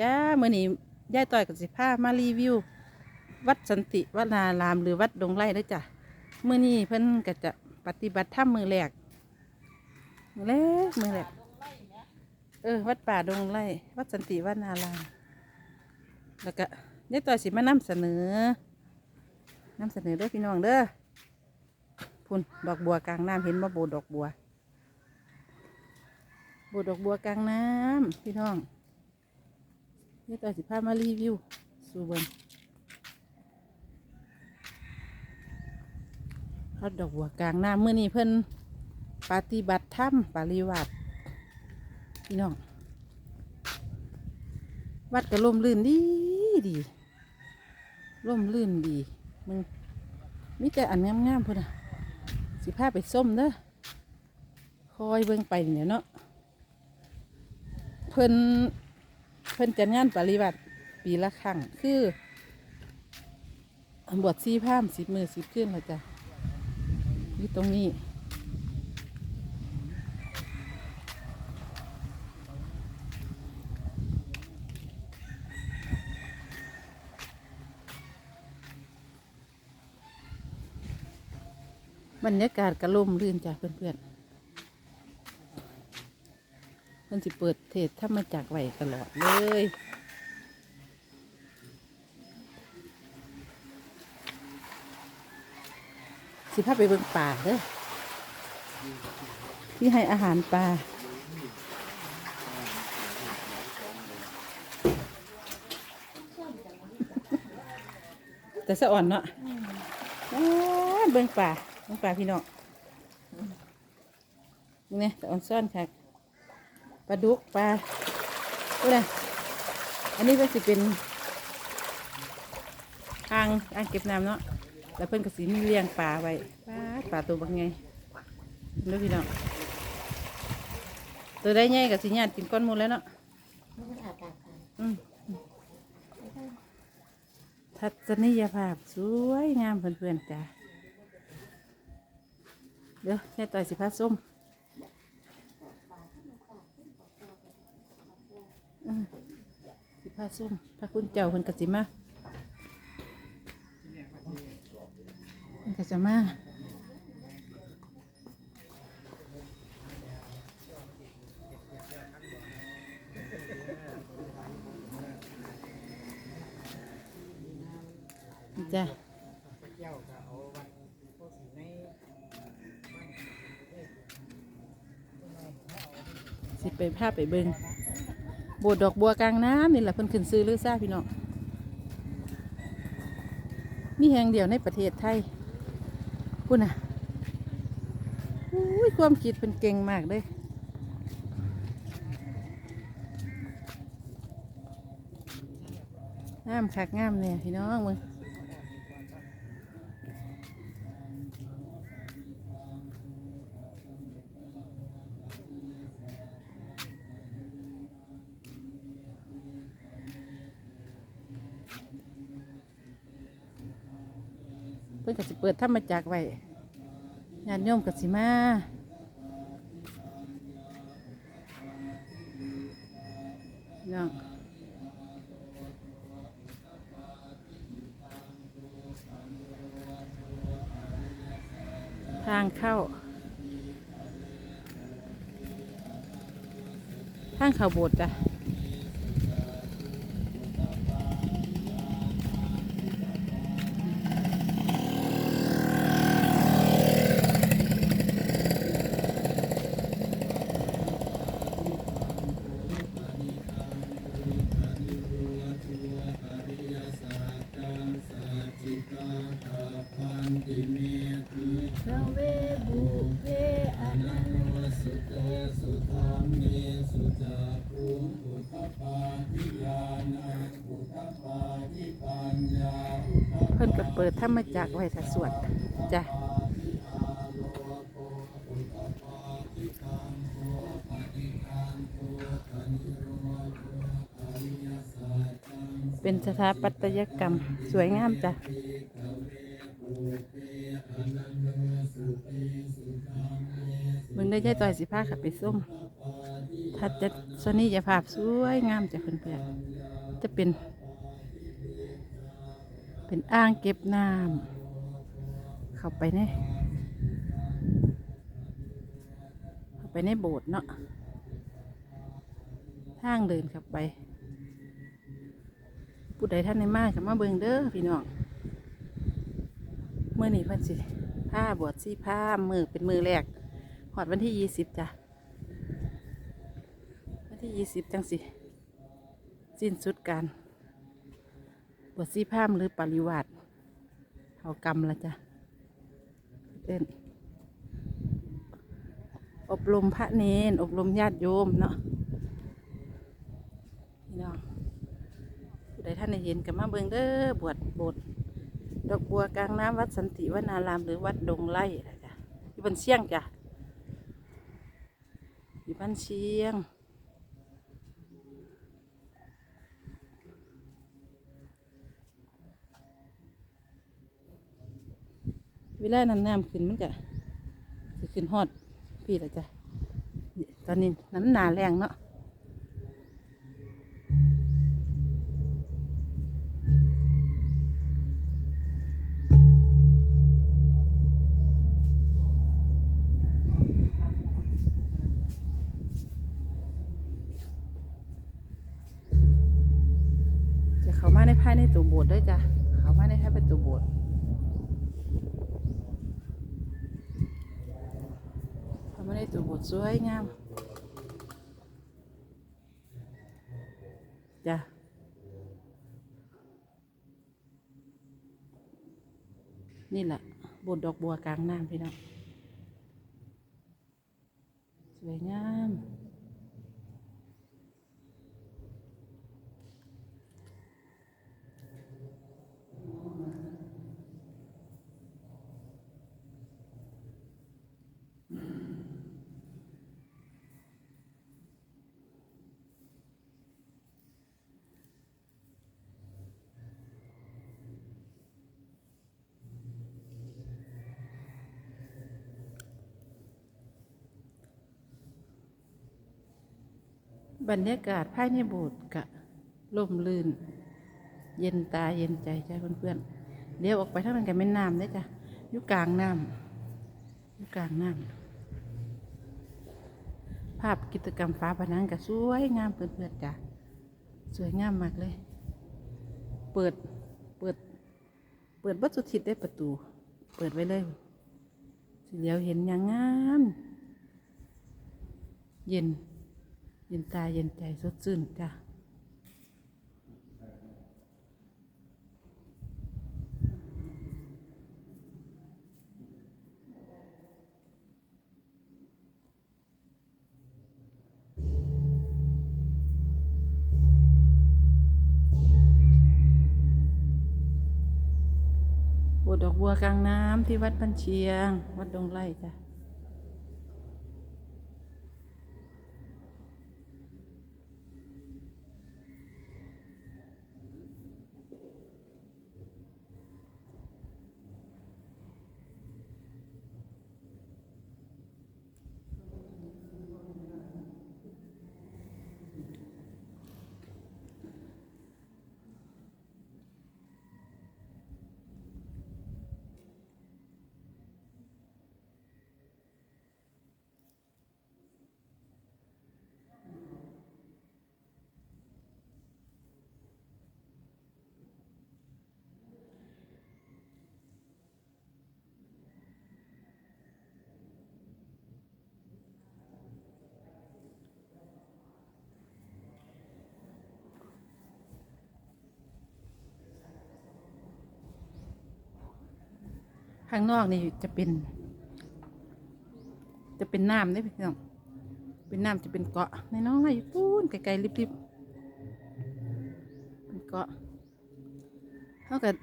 จ้ามื่อนี้ย่ายต่อยกับสิพามารีวิว วัดสันติวัดนารามหรือวัดดงไร่เด้จ้ะมื่อนี้เพิ่นก็จะปฏิบัติธรรมมือแรกมือแรกมือแรกเออ วัดป่าดงไร่วัดสันติวัดนารามแล้วก็ย่ายต่อยสิมานำเสนอนำเสนอเด้อพี่น้องเด้อพุ่นดอกบัวกลางน้ำเห็นบ่โบดอกบัวโบดอกบัวกลางน้ำพี่น้อง นี่ต่อสิพามารีวิวสู่เบิงเขาดอกบัวกลางน้ำเมื่อนี้เพิ่นปฏิบัติธรรมปริวัติพี่น้องวัดก็ร่มรื่นดีดีร่มรื่นดีมึงมีแต่อันงามๆพุ่นอะสิพาไปส้มเด้อคอยเบิ่งไปเนี่ยเนาะเพิ่น พิ่นจัดงานปริวัติปีละครั้งคือบวชซีพรามสิบมือสิบขึ้นแล้วจ้ะอยู่ตรงนี้ บรรยากาศกระล่มรื่นจ้ะเพื่อนๆ มันสิเปิดเทศถ้ามาจากไหวตลอดเลยสิพาไปเบิ่งป่าเด้อที่ให้อาหารปลาแต่สะอ่อนเนาะอ้าเบิ่งป่าเบิ่งป่าพี่น้องนี่ไงแต่อ่อนซ่อนค่ะ ลาดุกปลาอะไรอันนี้ก็จะเป็นอ่างอ่างเก็บน้ำเนาะแล้วเพิ่นก็สีมีเลี้ยงปลาไว้ปลาปลาตัวบางไงดูพี่น้องตัวได้ใหญ่กับสีญาติกินก้อนมูแล้วเนาะทัศนียภาพสวยงามเพื่อนๆจ้าเดี๋ยวแค่ต่อยสิพาส้ม อืมสิ พาส้มพระคุณเจ้าเพิ่นกสิมาเพิ่นกสิมาจ้ะสิไปภาพไปเบิง โบดดอกบัวกลางน้ำนี่แหละเพิ่นขึ้นซื้อหรือซ่าพี่น้องมีแห่งเดียวในประเทศไทยคุณน่ะอุ้ยความคิดเป็นเก่งมากเลยงามคักงามเนี่ยพี่น้องมึง เพิ่อนก็สิเปิดธรรมาจักไว้ญาติโยมก็สิมาพี่น้องทางเข้า ทางเข้าโบสถ์จ้ะ เพิ่นก็เปิดธรรมจักไว้ถ้าสวดจ้ะเป็นสถาปัตยกรรมสวยงามจ้ะมึงได้ใจต่อยสิผ้าขับไปส้มถ้าจะส่วนนี้จะภาพสวยงามจ้ะเพื่อนๆจะเป็น เป็นอ่างเก็บน้ำเข้าไปในเข้าไปในโบสถ์เนาะทางเดินเข้าไปผู้ใดท่านในมากกับมาเบิงเด้อพี่น้องเมื่อนี้เพันสิผ้าบวชสีผ้ามือเป็นมือแรกหอดวันที่ยี่สิบจ้ะวันที่ยี่สิบจังสิสิ้นสุดการ บวชสีพามหรือปริวาสเอากรรมละจ้ะเป็นอบรมพระเนน อบรมญาติโยมเนาะพี่น้องผู้ใดท่านได้เห็นกับมาเบิงเด้อบวชโบสถ์ดอกบัวกลางน้ำวัดสันติวนาราม หรือวัดดงไร่นะจ้ะอยู่บนเชียงจ้ะอยู่บ้านเชียง ลาน้ำน้ำขึ้นมันก็จะขึ้นฮอดพี่ละจ้ะตอนนี้น้ำหนาแรงเนาะจะเข้ามาในภายในตัวโบสถ์ด้วยจ้ะเข้ามาในภายในตัวโบสถ์ ทำมาได้ตัวบทสวยงามจ้ะนี่แหละบทดอกบัวกลางน้ำพี่น้องสวยงาม บรรยากาศภายในโบสถ์กะล่มลื่น เย็นตาเย็นใจจ้ะเพื่อนๆเดี๋ยวออกไปทางนั้นกันเป็นน้ำได้จ้ะอยู่กลางน้ำอยู่กลางน้ำภาพกิจกรรมฟ้าผนังก็สวยงามเพื่อนๆจ้ะสวยงามมากเลย เปิดเปิด เปิดบัสุทิศได้ประตู เปิดไว้เลยสิเดียวเห็นอย่างงาม เย็น ย็นตาเย็นใจสดชื่นจ้ะโบสถ์ดอกบัวกลางน้ำที่วัดบันเชียง วัดดงไร่จ้ะ ข้างนอกนี่จะเป็น จะเป็นน้ำได้พี่น้องเป็นน้ำจะเป็นเกาะในน้อยๆอยู่ปูนไกลๆริบๆเป็นเกาะเท่ากับ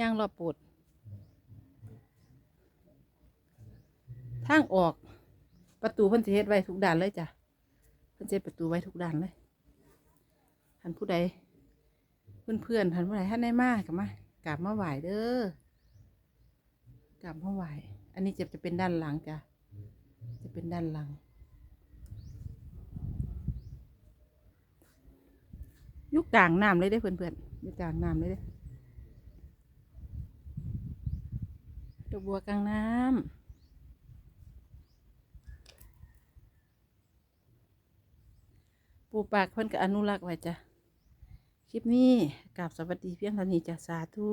ย่างรอบโปดทางออก ประตูเพิ่นจะเฮ็ดไว้ทุกด่านเลยจ้ะเพิ่นจะเฮ็ดประตูไว้ทุกด่านเลยท่านผู้ใด เพื่อนๆท่านผู้ใดท่านได้มากกับมากราบมาไหวเด้อกราบมาไหวอันนี้จะจะเป็นด้านหลังจ้ะจะเป็นด้านหลังยุกกลางน้ำเลยได้เพื่อนๆยุกกลางน้ำเลยเด้ดอกบัวกลางน้ำปูปากเพิ่นก็อนุรักษ์ไว้จ้ะ คลิปนี้กราบสวัสดีเพียงเท่านี้จากสาธุ